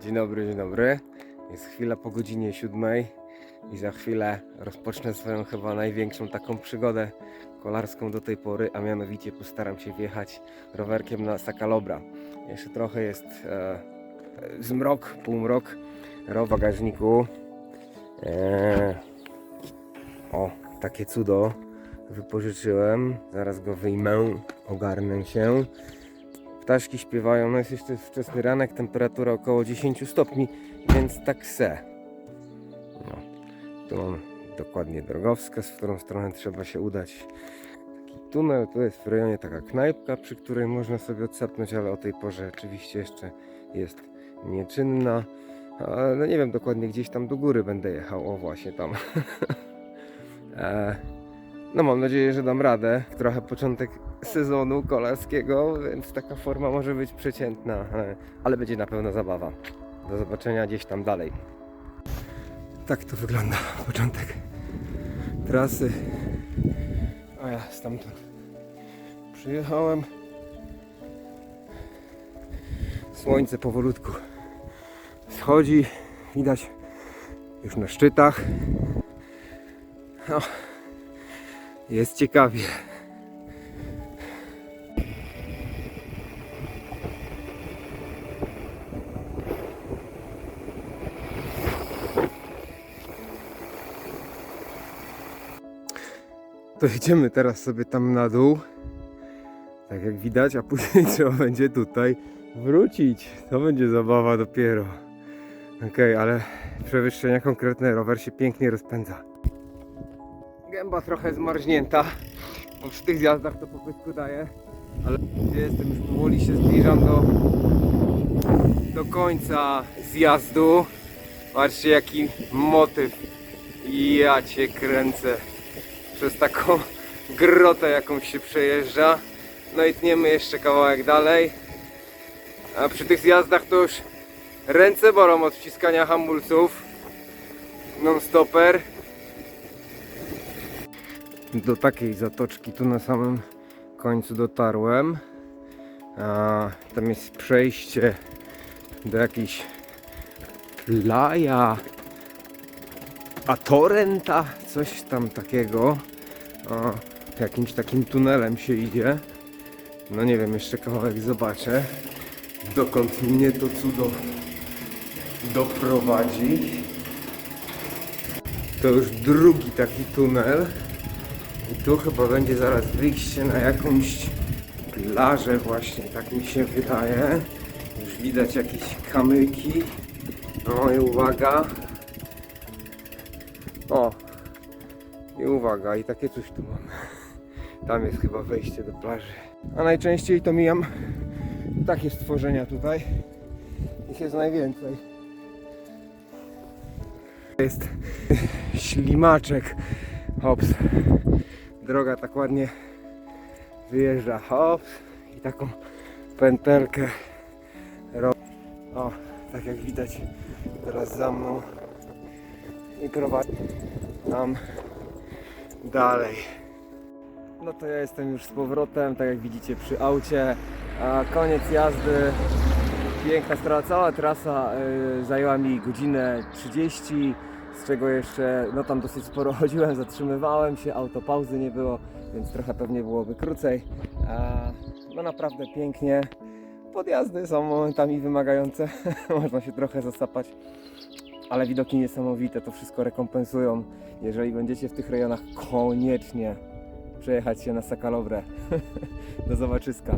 Dzień dobry, dzień dobry. Jest chwila po godzinie siódmej i za chwilę rozpocznę swoją chyba największą taką przygodę kolarską do tej pory, a mianowicie postaram się wjechać rowerkiem na Sakalobra. Jeszcze trochę jest e, zmrok, półmrok, ro w bagażniku. E, o, takie cudo wypożyczyłem. Zaraz go wyjmę, ogarnę się. Ptaszki śpiewają, no jest jeszcze wczesny ranek, temperatura około 10 stopni, więc tak se. No, tu mam dokładnie drogowskaz, w którą stronę trzeba się udać. Taki tunel, tu jest w rejonie taka knajpka, przy której można sobie odsapnąć, ale o tej porze oczywiście jeszcze jest nieczynna. No nie wiem dokładnie, gdzieś tam do góry będę jechał, o właśnie tam. e, no mam nadzieję, że dam radę. Trochę początek sezonu kolarskiego, więc taka forma może być przeciętna, ale będzie na pewno zabawa. Do zobaczenia gdzieś tam dalej. Tak to wygląda początek trasy. A ja stamtąd przyjechałem. Słońce powolutku wschodzi, widać już na szczytach. No, jest ciekawie. To jedziemy teraz sobie tam na dół. Tak jak widać, a później trzeba będzie tutaj wrócić. To będzie zabawa dopiero. Okej, ale przewyższenia konkretne rower się pięknie rozpędza. Gęba trochę zmarznięta, bo przy tych zjazdach to po prostu daje. Ale gdzie jestem już powoli się zbliżam do, do końca zjazdu. Patrzcie jaki motyw. Ja cię kręcę. Przez taką grotę jakąś się przejeżdża. No i tniemy jeszcze kawałek dalej. A przy tych zjazdach to już ręce bolą od wciskania hamulców. Non-stopper. Do takiej zatoczki tu na samym końcu dotarłem. A, tam jest przejście do jakiejś laja, a torrenta, coś tam takiego. O, jakimś takim tunelem się idzie. No nie wiem, jeszcze kawałek zobaczę. Dokąd mnie to cudo doprowadzi. To już drugi taki tunel. I tu chyba będzie zaraz wyjście na jakąś plażę właśnie, tak mi się wydaje. Już widać jakieś kamyki. No i uwaga. O. I uwaga, i takie coś tu mam. Tam jest chyba wejście do plaży. A najczęściej to mijam takie stworzenia tutaj. Ich jest najwięcej. Jest ślimaczek. Hops. Droga tak ładnie wyjeżdża. Hops. I taką pętelkę robi. O, tak jak widać teraz za mną. I prowadzi tam dalej. No to ja jestem już z powrotem, tak jak widzicie przy aucie. A koniec jazdy. Piękna strona, cała trasa y, zajęła mi godzinę 30, z czego jeszcze no tam dosyć sporo chodziłem, zatrzymywałem się, autopauzy nie było, więc trochę pewnie byłoby krócej. No naprawdę pięknie. Podjazdy są momentami wymagające, można się trochę zasapać, ale widoki niesamowite, to wszystko rekompensują. Jeżeli będziecie w tych rejonach, koniecznie przejechać się na Sakalobrę. Do zobaczyska.